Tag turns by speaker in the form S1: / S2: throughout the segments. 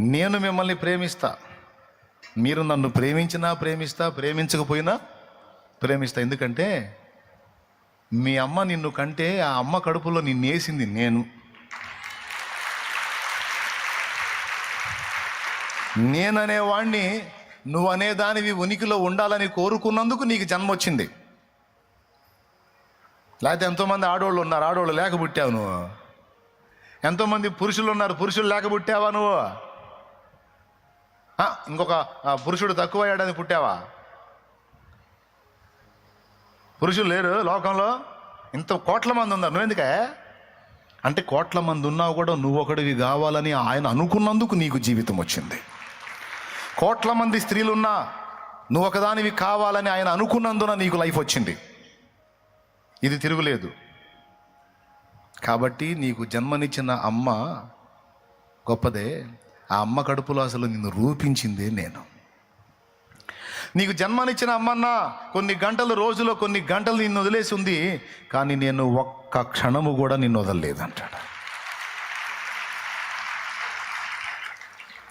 S1: నేను మిమ్మల్ని ప్రేమిస్తా. మీరు నన్ను ప్రేమించినా ప్రేమిస్తా ప్రేమించకపోయినా ప్రేమిస్తా. ఎందుకంటే మీ అమ్మ నిన్ను కంటే ఆ అమ్మ కడుపులో నిన్నేసింది నేను. నేననేవాణ్ణి నువ్వు అనేదానివి ఉనికిలో ఉండాలని కోరుకున్నందుకు నీకు జన్మ వచ్చింది లేకపోతే ఎంతోమంది ఆడవాళ్ళు ఉన్నారు ఆడవాళ్ళు లేక పుట్టావు నువ్వు. ఎంతోమంది పురుషులు ఉన్నారు పురుషులు లేక పుట్టావా నువ్వు? ఇంకొక పురుషుడు తక్కువయ్యాడని పుట్టావా? పురుషులు లేరు లోకంలో. ఇంత కోట్ల మంది ఉన్నారు. నువ్వెందుకే? అంటే కోట్ల మంది ఉన్నావు కూడా నువ్వు ఒకడివి కావాలని ఆయన అనుకున్నందుకు నీకు జీవితం వచ్చింది. కోట్ల మంది స్త్రీలున్నా నువ్వు ఒకదానివి కావాలని ఆయన అనుకున్నందున నీకు లైఫ్ వచ్చింది. ఇది తిరుగులేదు. కాబట్టి నీకు జన్మనిచ్చిన అమ్మ గొప్పదే. ఆ అమ్మ కడుపులో అసలు నిన్ను రూపించిందే నేను. నీకు జన్మనిచ్చిన అమ్మన్న కొన్ని గంటలు రోజులో కొన్ని గంటలు నిన్ను వదిలేసి ఉంది కానీ నేను ఒక్క క్షణము కూడా నిన్ను వదలలేదు అంటాడు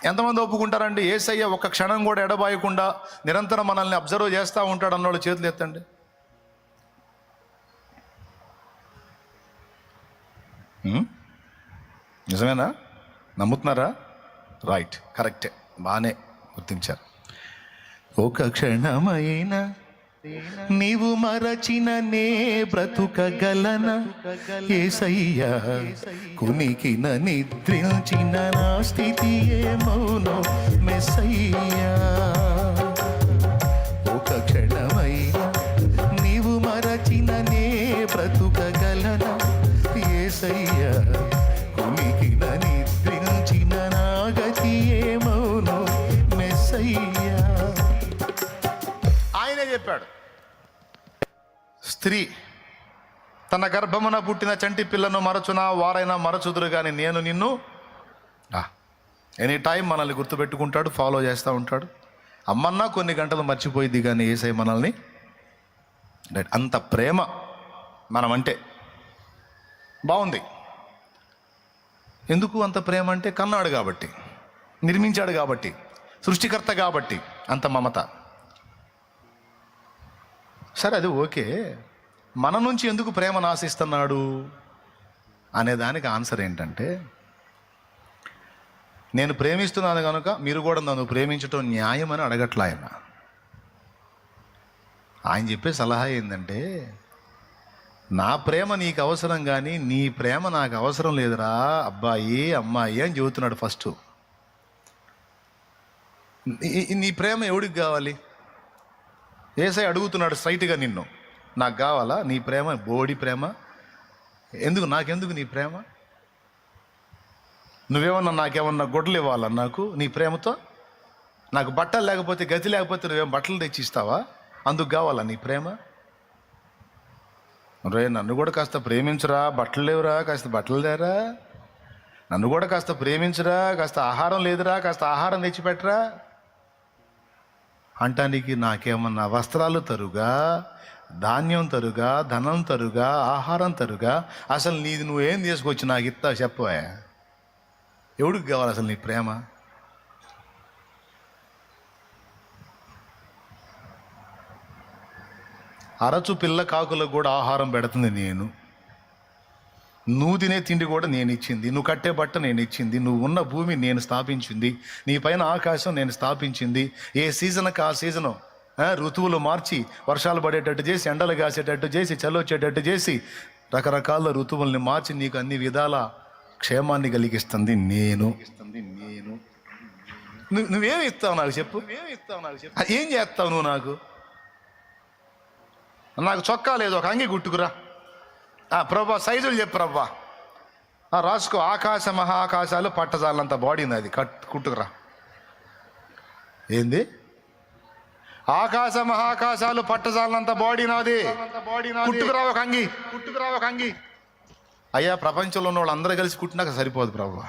S1: ఎంతమంది ఒప్పుకుంటారండి? ఏసయ్య ఒక్క క్షణం కూడా ఎడబాయకుండా నిరంతరం మనల్ని అబ్జర్వ్ చేస్తూ ఉంటాడు అన్నోళ్ళు చేతులు ఎత్తండి. నిజమేనా? నమ్ముతున్నారా? రైట్ కరెక్టే బాగానే గుర్తించారు. ఒక క్షణమైన నీవు మరచిన నే బ్రతుకగలన? ఏసయ్యా కునికిన నిద్రించిన నా స్థితి ఏమౌనో మెస్సయ్యా. ఒక స్త్రీ తన గర్భమున పుట్టిన చంటి పిల్లను మరచునా? వారైనా మరచుదురు కానీ నేను నిన్ను ఎనీ టైం మనల్ని గుర్తుపెట్టుకుంటాడు ఫాలో చేస్తూ ఉంటాడు. అమ్మన్నా కొన్ని గంటలు మర్చిపోయింది కానీ ఏసై మనల్ని. రైట్ అంత ప్రేమ మనమంటే. బాగుంది. ఎందుకు అంత ప్రేమ అంటే కన్నాడు కాబట్టి నిర్మించాడు కాబట్టి సృష్టికర్త కాబట్టి అంత మమత. సరే అది ఓకే. మన నుంచి ఎందుకు ప్రేమను ఆశిస్తున్నాడు అనే దానికి ఆన్సర్ ఏంటంటే నేను ప్రేమిస్తున్నాను కనుక మీరు కూడా నన్ను ప్రేమించటం న్యాయమని అని అడగట్లా ఆయన. ఆయన చెప్పే సలహా ఏంటంటే నా ప్రేమ నీకు అవసరం కానీ నీ ప్రేమ నాకు అవసరం లేదురా అబ్బాయి అమ్మాయి అని చెబుతున్నాడు ఫస్ట్. నీ- నీ ప్రేమ ఎవడికి కావాలి? ఏసై అడుగుతున్నాడు స్ట్రైట్గా నిన్ను. నాకు కావాలా? నీ ప్రేమ? బోడి ప్రేమ? ఎందుకు? నాకెందుకు నీ ప్రేమ? నువ్వేమన్నా నాకేమన్నా గొడ్డలు ఇవ్వాలా నాకు? నీ ప్రేమతో? నాకు బట్టలు లేకపోతే గతి లేకపోతే నువ్వేం బట్టలు తెచ్చి ఇస్తావా అందుకు కావాలా నీ ప్రేమ? రే నన్ను కూడా కాస్త ప్రేమించరా. బట్టలు లేవురా కాస్త బట్టలు లేరా నన్ను కూడా కాస్త ప్రేమించరా. కాస్త ఆహారం లేదురా కాస్త ఆహారం తెచ్చిపెట్టరా. అంటానికి నాకేమన్నా వస్త్రాలు తరుగా? ధాన్యం తరుగా ధనం తరుగా ఆహారం తరుగా. అసలు నీది నువ్వేం తీసుకొచ్చి నాకు ఇస్తా చెప్పవా. ఎవడికి కావాలి అసలు నీ ప్రేమ? అరచు పిల్ల కాకులకు కూడా ఆహారం పెడుతుంది నేను. నువ్వు తినే తిండి కూడా నేను ఇచ్చింది. నువ్వు కట్టే బట్ట నేను ఇచ్చింది. నువ్వు ఉన్న భూమి నేను స్థాపించింది. నీ పైన ఆకాశం నేను స్థాపించింది. ఏ సీజన్కి ఆ సీజను? ఋతువులు మార్చి వర్షాలు పడేటట్టు చేసి ఎండలు కాసేటట్టు చేసి చల్లొచ్చేటట్టు చేసి రకరకాల ఋతువుల్ని మార్చి నీకు అన్ని విధాల క్షేమాన్ని కలిగిస్తుంది నేను. నేను నువ్వు నువ్వేమి ఇస్తావు నాకు చెప్పు. ఏమి ఇస్తావు నాకు చెప్పు ఏం చేస్తావు నువ్వు నాకు? నాకు చొక్కా లేదు ఒక అంగి గుట్టుకురా ఆ, ప్రభా సైజులు చెప్పు ప్రభా. ఆ, రాసుకో ఆకాశ మహాకాశాలు పట్టజాలంత బాడీ ఉంది అది కట్ కుట్టుకురా. ఏంది? ఆకాశ మహాకాశాలు పట్టజాలంత బాడీ నాది. కుట్టుకురా ఒక అంగి. కుట్టుకురా ఒక అంగి. అయ్యా ప్రపంచంలో ఉన్న వాళ్ళందరూ కలిసి కుట్టినాక సరిపోదు ప్రభు.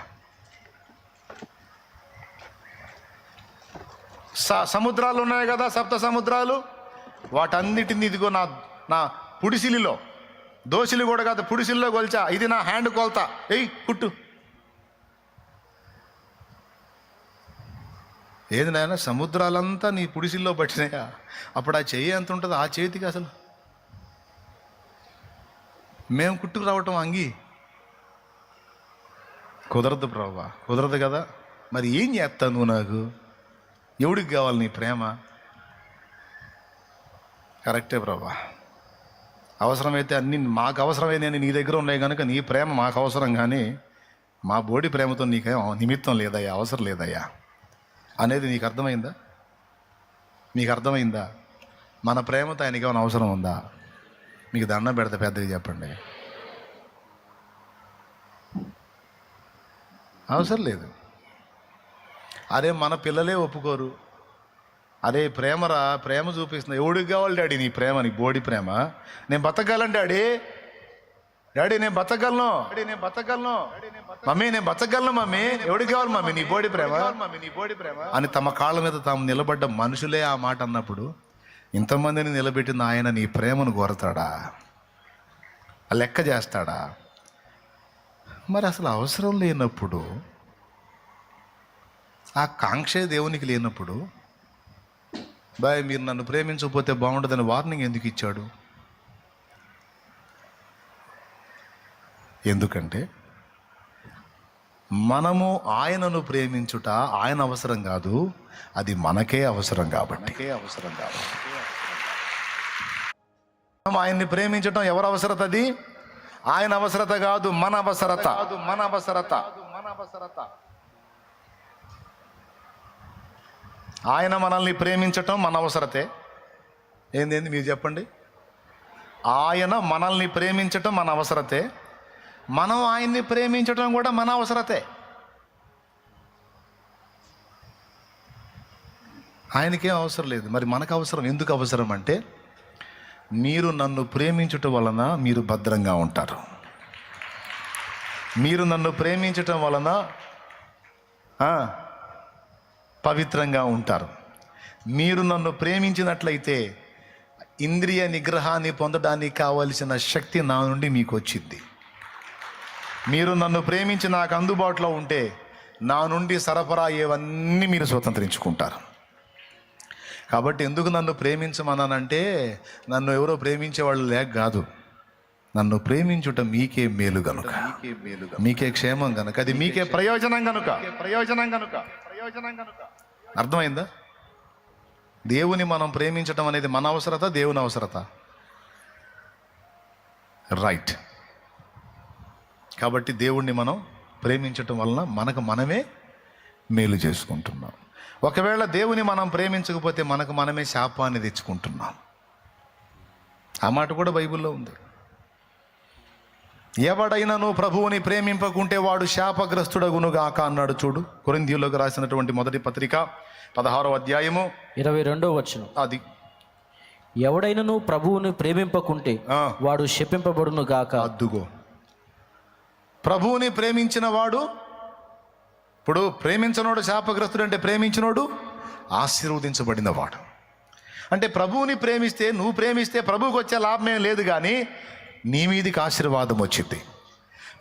S1: స సముద్రాలు ఉన్నాయి కదా సప్త సముద్రాలు. వాటన్నిటిని ఇదిగో నా నా పుడిసిలిలో. దోసిలి కూడా కాదు పుడిసిల్లో కొల్చా ఇది నా హ్యాండ్ కొలత. ఎయ్ కుట్టు. ఏది నాయన సముద్రాలంతా నీ పుడిసిల్లో పట్టినాయా? అప్పుడు ఆ చెయ్యి ఎంత ఉంటుంది ఆ చేతికి అసలు. మేము కుట్టుకు రావటం అంగి. కుదరదు ప్రభా కుదరదు కదా. మరి ఏం చేస్తావు నువ్వు నాకు? ఎవడికి కావాలి నీ ప్రేమ? కరెక్టే ప్రభా అవసరమైతే అన్ని మాకు అవసరమైన నీ దగ్గర ఉన్నాయి కనుక నీ ప్రేమ మాకు అవసరం కానీ మా బోడి ప్రేమతో నీకేం నిమిత్తం లేదయ్యా అవసరం లేదయ్యా. అనేది నీకు అర్థమైందా? మీకు అర్థమైందా? మన ప్రేమతో ఆయనకి ఏమైనా అవసరం ఉందా? మీకు దండం పెడతా పెద్దది చెప్పండి. అవసరం లేదు. అదే మన పిల్లలే ఒప్పుకోరు. అదే ప్రేమరా ప్రేమ చూపిస్తుంది ఎవడికి కావాలి డాడీ నీ ప్రేమ నీ బోడి ప్రేమ? నేను బతకగలను డాడీ. డాడీ నేను బతకగలను. డాడీ నేను బతకగలను మమ్మీ నేను బతకగలను మమ్మీ. ఎవడికి కావాలి మమ్మీ? నీ బోడి ప్రేమ? మమ్మీ నీ బోడి ప్రేమ అని తమ కాళ్ళ మీద తాము నిలబడ్డ మనుషులే ఆ మాట అన్నప్పుడు ఇంతమందిని నిలబెట్టిన ఆయన నీ ప్రేమను కోరతాడా? ఆ లెక్క చేస్తాడా? మరి అసలు అవసరం లేనప్పుడు ఆ కాంక్షే దేవునికి లేనప్పుడు బాయ్ మీరు నన్ను ప్రేమించకపోతే బాగుంటుందని వార్నింగ్ ఎందుకు ఇచ్చాడు? ఎందుకంటే మనము ఆయనను ప్రేమించుట ఆయన అవసరం కాదు అది మనకే అవసరం కాబట్టి. అవసరం కాబట్టి. మనం ఆయన్ని ప్రేమించటం ఎవరు అవసరత అది? ఆయన అవసరత కాదు మన అవసరత. మన అవసరత మన అవసరత. ఆయన మనల్ని ప్రేమించటం మన అవసరతే. ఏందేంది మీరు చెప్పండి. ఆయన మనల్ని ప్రేమించటం మన అవసరతే. మనం ఆయన్ని ప్రేమించటం కూడా మన అవసరతే. ఆయనకేం అవసరం లేదు. మరి మనకు అవసరం ఎందుకు అవసరం అంటే మీరు నన్ను ప్రేమించటం వలన మీరు భద్రంగా ఉంటారు. మీరు నన్ను ప్రేమించటం వలన పవిత్రంగా ఉంటారు. మీరు నన్ను ప్రేమించినట్లయితే ఇంద్రియ నిగ్రహాన్ని పొందడానికి కావలసిన శక్తి నా నుండి మీకు వచ్చింది. మీరు నన్ను ప్రేమించి నాకు అందుబాటులో ఉంటే నా నుండి సరఫరా అయ్యేవన్నీ మీరు స్వతంత్రించుకుంటారు. కాబట్టి ఎందుకు నన్ను ప్రేమించమన్నానంటే నన్ను ఎవరో ప్రేమించేవాళ్ళు లేక కాదు. నన్ను ప్రేమించుట మీకే మేలు గనుక. మీకే క్షేమం గనుక. అది మీకే ప్రయోజనం గనుక. ప్రయోజనం గనుక. ప్రయోజనం గనుక. అర్థమైందా? దేవుని మనం ప్రేమించటం అనేది మన అవసరత దేవుని అవసరత. రైట్ కాబట్టి దేవుణ్ణి మనం ప్రేమించటం వలన మనకు మనమే మేలు చేసుకుంటున్నాం. ఒకవేళ దేవుని మనం ప్రేమించకపోతే మనకు మనమే శాపాన్ని తెచ్చుకుంటున్నాం. ఆ మాట కూడా బైబిల్లో ఉంది. ఎవడైనాను ప్రభువుని ప్రేమింపకుంటే వాడు శాపగ్రస్తుడగునుగాక అన్నాడు చూడు. కొరింథీయులకు రాసినటువంటి మొదటి పత్రిక పదహారో అధ్యాయము
S2: ఇరవై రెండో వచనం.
S1: అది.
S2: ఎవడైనను ప్రభువుని ప్రేమింపకుంటే వాడు శపింపబడును గాక.
S1: అద్దుగో. ప్రభువుని ప్రేమించిన వాడు ఇప్పుడు ప్రేమించనోడు శాపగ్రస్తుడు అంటే ప్రేమించినోడు ఆశీర్వదించబడిన వాడు. అంటే ప్రభువుని ప్రేమిస్తే నువ్వు ప్రేమిస్తే ప్రభువుకి వచ్చే లాభమేం లేదు కానీ నీ మీదికి ఆశీర్వాదం వచ్చింది.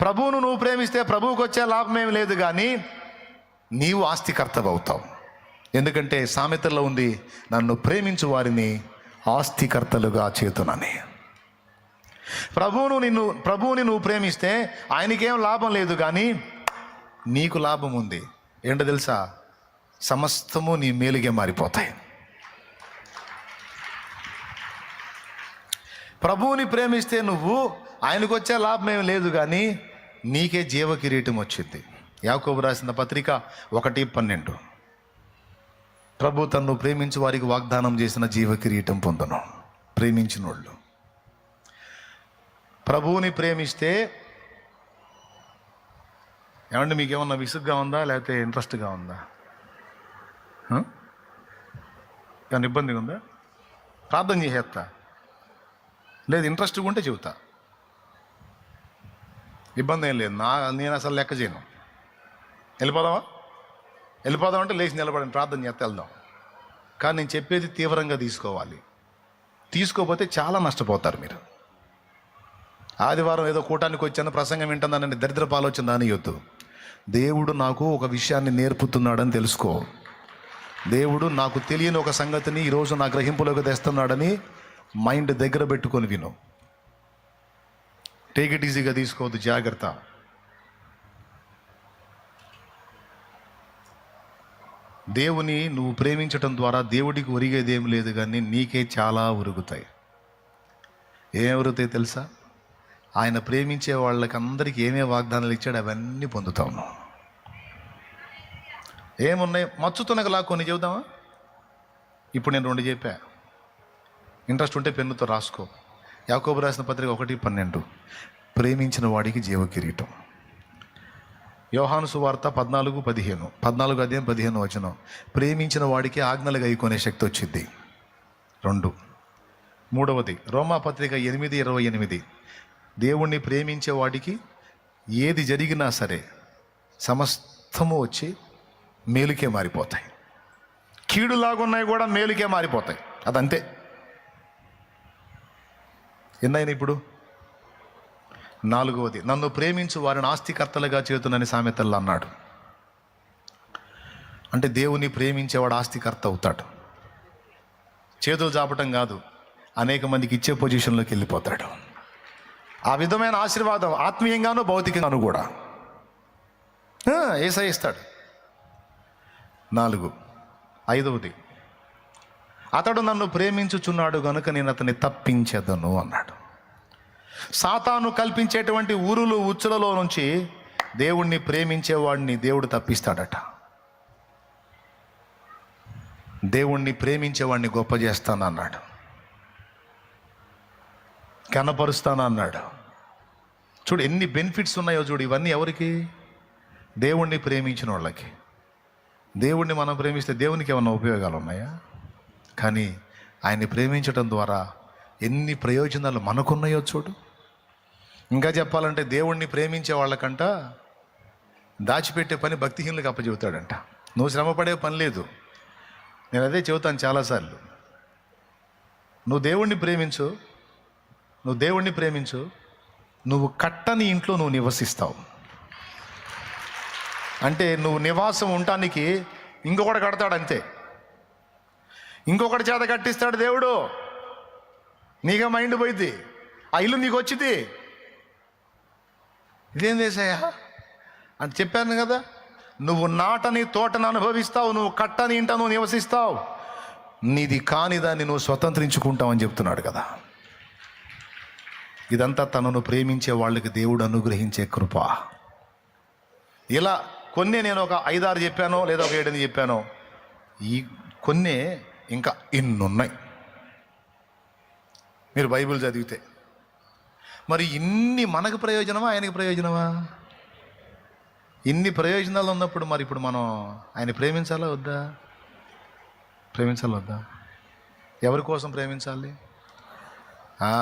S1: ప్రభువును నువ్వు ప్రేమిస్తే ప్రభువుకి వచ్చే లాభమేం లేదు కానీ నీవు ఆస్తికర్తవు అవుతావు. ఎందుకంటే సామెతల్లో ఉంది నన్ను ప్రేమించు వారిని ఆస్తికర్తలుగా చేతునని. ప్రభువును నిన్ను ప్రభువుని నువ్వు ప్రేమిస్తే ఆయనకేం లాభం లేదు కానీ నీకు లాభం ఉంది. ఏంటో తెలుసా? సమస్తము నీ మేలుగే మారిపోతాయి. ప్రభువుని ప్రేమిస్తే నువ్వు ఆయనకు వచ్చే లాభం ఏం లేదు కానీ నీకే జీవ కిరీటం వచ్చింది. యాకోబు రాసిన పత్రిక ఒకటి పన్నెండు. ప్రభు తన్ను ప్రేమించి వారికి వాగ్దానం చేసిన జీవ కిరీటం పొందను. ప్రేమించిన వాళ్ళు ప్రభువుని ప్రేమిస్తే ఏమంటే మీకు ఏమన్నా విసుగ్గా ఉందా లేకపోతే ఇంట్రెస్ట్గా ఉందా? ఏమన్నా ఇబ్బందిగా ఉందా? ప్రార్థన చేసేస్తా లేదు ఇంట్రెస్ట్గా ఉంటే చెబుతా. ఇబ్బంది ఏం లేదు. నా నేను అసలు లెక్క చేయను. వెళ్ళిపోదామా? వెళ్ళిపోదాం అంటే లేచి నిలబడి ప్రార్థన చేస్తే వెళ్దాం. కానీ నేను చెప్పేది తీవ్రంగా తీసుకోవాలి. తీసుకోకపోతే చాలా నష్టపోతారు మీరు. ఆదివారం ఏదో కూటానికి వచ్చాను ప్రసంగం వింటుందని దరిద్రపు ఆలోచన దానియొద్దు దేవుడు నాకు ఒక విషయాన్ని నేర్పుతున్నాడని తెలుసుకో. దేవుడు నాకు తెలియని ఒక సంగతిని ఈరోజు నా గ్రహింపులోకి తెస్తున్నాడని మైండ్ దగ్గర పెట్టుకొని విను. టేక్ ఇట్ ఈజీగా తీసుకోవద్దు జాగ్రత్త. దేవుని నువ్వు ప్రేమించటం ద్వారా దేవుడికి ఒరిగేదేం లేదు కానీ నీకే చాలా ఉరుగుతాయి ఏం ఉరుగుతాయి తెలుసా? ఆయన ప్రేమించే వాళ్ళకి అందరికీ ఏమేమి వాగ్దానాలు ఇచ్చాడు అవన్నీ పొందుతాము నువ్వు ఏమున్నాయి మచ్చుతునగలా కొన్ని చెబుదామా? ఇప్పుడు నేను రెండు చెప్పా. ఇంట్రెస్ట్ ఉంటే పెన్నుతో రాసుకో. యాకోబు రాసిన పత్రిక ఒకటి పన్నెండు. ప్రేమించిన వాడికి జీవ కిరీటం. యోహాను సువార్త పద్నాలుగు పదిహేను. పద్నాలుగు అధ్యాయం పదిహేను వచనం. ప్రేమించిన వాడికి ఆజ్ఞలు కొనే శక్తి వచ్చింది. రెండు. మూడవది రోమా పత్రిక ఎనిమిది ఇరవై ఎనిమిది. దేవుణ్ణి ప్రేమించే వాడికి ఏది జరిగినా సరే సమస్తము వచ్చి మేలుకే మారిపోతాయి. కీడులాగున్నాయి కూడా మేలుకే మారిపోతాయి. అదంతే. ఎన్నైనా ఇప్పుడు? నాలుగవది నన్ను ప్రేమించు వారిని ఆస్తికర్తలుగా చేతునని సామెతల్లో అన్నాడు. అంటే దేవుని ప్రేమించేవాడు ఆస్తికర్త అవుతాడు. చేతులు చాపటం కాదు అనేక మందికి ఇచ్చే పొజిషన్లోకి వెళ్ళిపోతాడు. ఆ విధమైన ఆశీర్వాదం ఆత్మీయంగాను భౌతికంగాను కూడా. ఏసై ఇస్తాడు. నాలుగు. ఐదవది. అతడు నన్ను ప్రేమించుచున్నాడు గనుక నేను అతన్ని తప్పించేదను అన్నాడు. సాతాను కల్పించేటువంటి ఊరులు ఉచ్చులలో నుంచి దేవుణ్ణి ప్రేమించేవాడిని దేవుడు తప్పిస్తాడట. దేవుణ్ణి ప్రేమించేవాడిని గొప్ప చేస్తానన్నాడు. కనపరుస్తానన్నాడు చూడు ఎన్ని బెనిఫిట్స్ ఉన్నాయో చూడు ఇవన్నీ ఎవరికి? దేవుణ్ణి ప్రేమించిన వాళ్ళకి. దేవుణ్ణి మనం ప్రేమిస్తే దేవునికి ఏమైనా ఉపయోగాలు ఉన్నాయా? కానీ ఆయన్ని ప్రేమించడం ద్వారా ఎన్ని ప్రయోజనాలు మనకున్నాయో చూడు. ఇంకా చెప్పాలంటే దేవుణ్ణి ప్రేమించే వాళ్ళకంట దాచిపెట్టే పని భక్తిహీనులకు అప్పచెబుతాడంట. నువ్వు శ్రమపడే పని లేదు. నేను అదే చెబుతాను చాలాసార్లు. నువ్వు దేవుణ్ణి ప్రేమించు నువ్వు దేవుణ్ణి ప్రేమించు నువ్వు కట్టని ఇంట్లో నువ్వు నివసిస్తావు. అంటే నువ్వు నివాసం ఉండటానికి ఇంకొకటి కడతాడు అంతే. ఇంకొకటి చేత కట్టిస్తాడు దేవుడు. నీగా మైండ్ పోయింది ఆ ఇల్లు నీకు వచ్చింది ఇదేం చేసాయా అని చెప్పాను కదా. నువ్వు నాటని తోటను అనుభవిస్తావు నువ్వు కట్టని ఇంట నువ్వు నివసిస్తావు. నీది కాని దాన్ని నువ్వు స్వతంత్రించుకుంటావు అని చెప్తున్నాడు కదా. ఇదంతా తనను ప్రేమించే వాళ్ళకి దేవుడు అనుగ్రహించే కృప. ఇలా కొన్ని నేను ఒక ఐదారు చెప్పానో లేదా ఒక ఏడని చెప్పానో ఈ కొన్ని ఇంకా ఇన్నున్నాయి. మీరు బైబిల్ చదివితే. మరి ఇన్ని మనకు ప్రయోజనమా ఆయనకి ప్రయోజనమా? ఇన్ని ప్రయోజనాలు ఉన్నప్పుడు మరి ఇప్పుడు మనం ఆయన ప్రేమించాలా వద్దా? ప్రేమించాలా వద్దా? ఎవరి కోసం ప్రేమించాలి?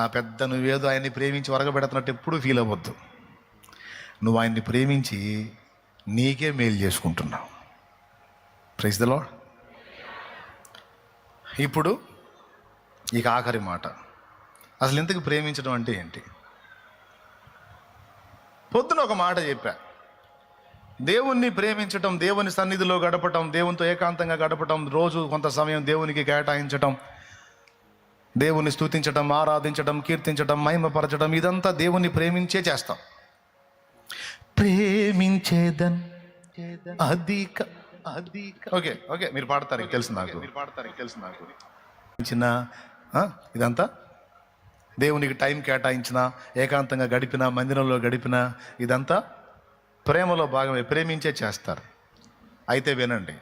S1: పెద్ద నువ్వేదో ఆయన్ని ప్రేమించి వరగబెడుతున్నట్టు ఎప్పుడు ఫీల్ అవ్వద్దు. నువ్వు ఆయన్ని ప్రేమించి నీకే మేలు చేసుకుంటున్నావు. ప్రైజ్ ద లాడ్ ఇప్పుడు ఇక ఆఖరి మాట. అసలు ఇంతకు ప్రేమించడం అంటే ఏంటి? పొద్దున ఒక మాట చెప్పా. దేవుణ్ణి ప్రేమించటం దేవుని సన్నిధిలో గడపటం దేవునితో ఏకాంతంగా గడపటం రోజు కొంత సమయం దేవునికి కేటాయించటం దేవుని స్తుతించటం ఆరాధించటం కీర్తించటం మహిమపరచడం ఇదంతా దేవుని ప్రేమించే చేస్తాం. ప్రేమించేదన్ అధిక అధిక. ఓకే ఓకే మీరు పాడతారు తెలుసు నాకు. మీరు పాడతారు తెలుసు నాకు. చిన్న ఇదంతా? దేవునికి టైం కేటాయించిన ఏకాంతంగా గడిపిన మందిరంలో గడిపిన ఇదంతా? ప్రేమలో భాగమే ప్రేమించే చేస్తారు. అయితే వినండి.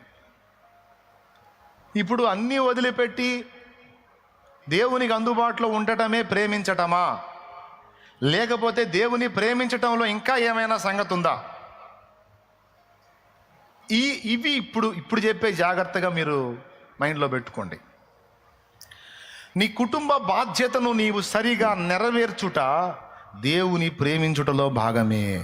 S1: ఇప్పుడు అన్నీ వదిలిపెట్టి దేవునికి అందుబాటులో ఉండటమే ప్రేమించటమా? లేకపోతే దేవుని ప్రేమించటంలో ఇంకా ఏమైనా సంగతి ఉందా ఈ ఇవి ఇప్పుడు ఇప్పుడు చెప్పే జాగ్రత్తగా మీరు మైండ్లో పెట్టుకోండి. నీ కుటుంబ బాధ్యతను నీవు సరిగా నెరవేర్చుట దేవుని ప్రేమించుటలో భాగమే.